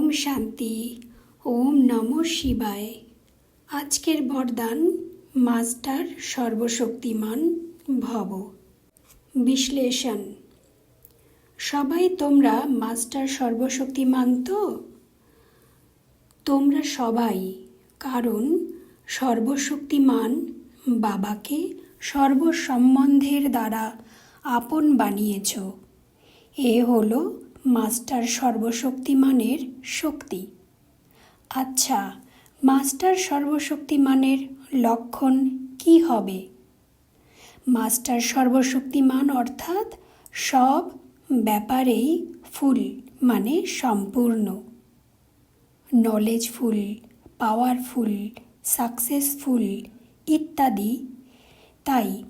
ওম শান্তি, ওম নম শিবায়। আজকের বরদান মাস্টার সর্বশক্তিমান ভব। বিশ্লেষণ। সবাই তোমরা মাস্টার সর্বশক্তিমান তো? তোমরা সবাই, কারণ সর্বশক্তিমান বাবাকে সর্বসম্বন্ধের দ্বারা আপন বানিয়েছ। এ হলো মাস্টার সর্বশক্তিমানের শক্তি। আচ্ছা মাস্টার সর্বশক্তিমানের লক্ষণ কি হবে? মাস্টার সর্বশক্তিমান অর্থাৎ সব ব্যাপারেই ফুল মানে সম্পূর্ণ। নলেজফুল পাওয়ারফুল সাকসেসফুল ইত্যাদি। তাই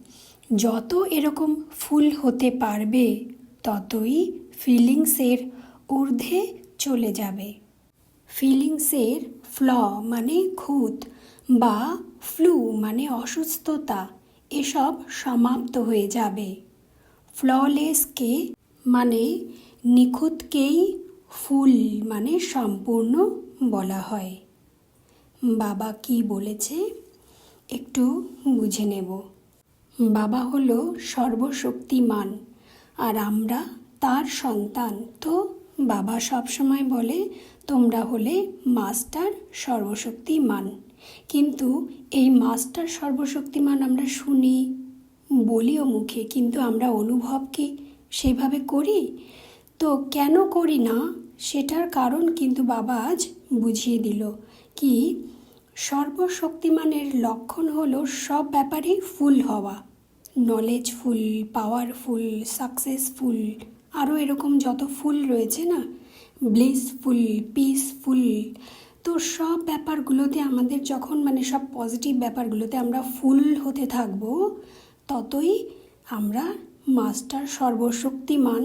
যত এরকম ফুল হতে পারবে, ততই ফিলিংসের ঊর্ধ্বে চলে যাবে। ফিলিংসের ফ্ল মানে খুঁত বা ফ্লু মানে অসুস্থতা, এসব সমাপ্ত হয়ে যাবে। ফ্ললেসকে মানে নিখুঁতকেই ফুল মানে সম্পূর্ণ বলা হয়। বাবা কি বলেছে? একটু বুঝে নেব। বাবা হলো সর্বশক্তিমান, আর আমরা তার সন্তান তো বাবা সবসময় বলে, তোমরা হলে মাস্টার সর্বশক্তিমান। কিন্তু এই মাস্টার সর্বশক্তিমান আমরা শুনি, বলিও মুখে, কিন্তু আমরা অনুভব কি সেভাবে করি? তো কেন করি না সেটার কারণ কিন্তু বাবা আজ বুঝিয়ে দিল কি, সর্বশক্তিমানের লক্ষণ হলো সব ব্যাপারেই ফুল হওয়া। নলেজফুল পাওয়ারফুল সাকসেসফুল আরও এরকম যত ফুল রয়েছে না ব্লিসফুল পিসফুল তো সব ব্যাপারগুলোতে আমাদের যখন মানে সব পজিটিভ ব্যাপারগুলোতে আমরা ফুল হতে থাকব, ততই আমরা মাস্টার সর্বশক্তিমান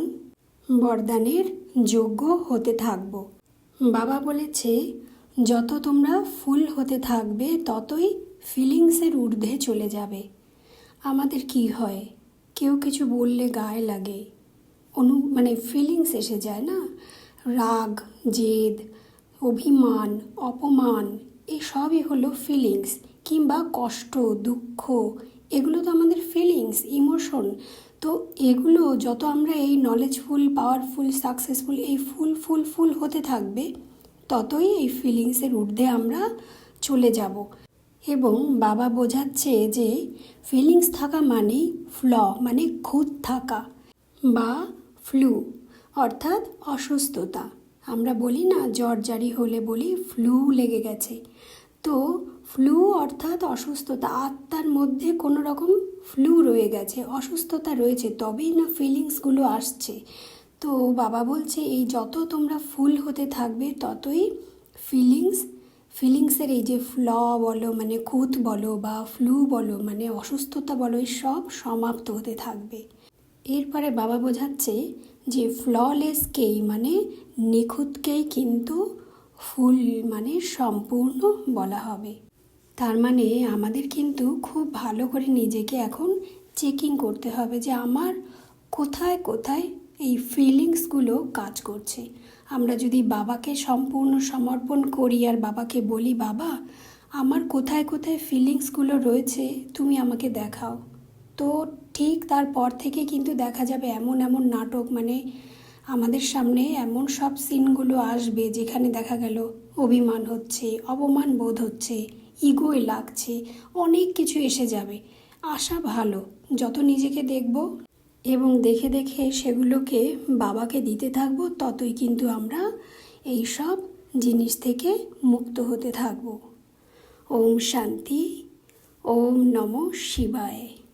বরদানের যোগ্য হতে থাকব। বাবা বলেছে, যত তোমরা ফুল হতে থাকবে, ততই ফিলিংসের ঊর্ধ্বে চলে যাবে। আমাদের কি হয়? কেউ কিছু বললে গায়ে লাগে। অনু মানে ফিলিংস এসে যায় না? রাগ, জেদ, অভিমান, অপমান, এসবই হলো ফিলিংস কিংবা কষ্ট, দুঃখ। এগুলো তো আমাদের ফিলিংস ইমোশন তো এগুলো যত আমরা এই নলেজফুল পাওয়ারফুল সাকসেসফুল এই ফুল ফুল ফুল হতে থাকবে, ততই এই ফিলিংসের ঊর্ধ্বে আমরা চলে যাব। এবং বাবা বোঝাচ্ছে যে ফিলিংস থাকা মানেই ফ্ল মানে খুঁত থাকা বা ফ্লু অর্থাৎ অসুস্থতা। আমরা বলি না জ্বর জারি হলে বলি ফ্লু লেগে গেছে। তো ফ্লু অর্থাৎ অসুস্থতা, আত্মার মধ্যে কোনো রকম ফ্লু রয়ে গেছে, অসুস্থতা রয়েছে, তবেই না ফিলিংসগুলো আসছে। তো বাবা বলছে, এই যত তোমরা ফুল হতে থাকবে, ততই ফিলিংস ফিলিংসের এই যে ফ্ল বলো মানে খুঁত বলো বা ফ্লু বলো মানে অসুস্থতা বলো, এই সব সমাপ্ত হতে থাকবে। এরপরে বাবা বোঝাচ্ছে যে ফ্ললেসকেই মানে নিখুঁতকেই কিন্তু ফুল মানে সম্পূর্ণ বলা হবে। তার মানে আমাদের কিন্তু খুব ভালো করে নিজেকে এখন চেকিং করতে হবে যে আমার কোথায় কোথায় এই ফিলিংসগুলো কাজ করছে। আমরা যদি বাবাকে সম্পূর্ণ সমর্পণ করি আর বাবাকে বলি, বাবা, আমার কোথায় কোথায় ফিলিংসগুলো রয়েছে, তুমি আমাকে দেখাও। তো ঠিক তারপর থেকে কিন্তু দেখা যাবে এমন এমন নাটক মানে আমাদের সামনে এমন সব সিনগুলো আসবে যেখানে দেখা গেল অভিমান হচ্ছে, অপমান বোধ হচ্ছে, ইগোয় লাগছে, অনেক কিছু এসে যাবে। আশা ভালো, যত নিজেকে দেখব এবং দেখে দেখে সেগুলোকে বাবাকে দিতে থাকব, ততই কিন্তু আমরা এই সব জিনিস থেকে মুক্ত হতে থাকব। ওম শান্তি, ওম নম শিবায়।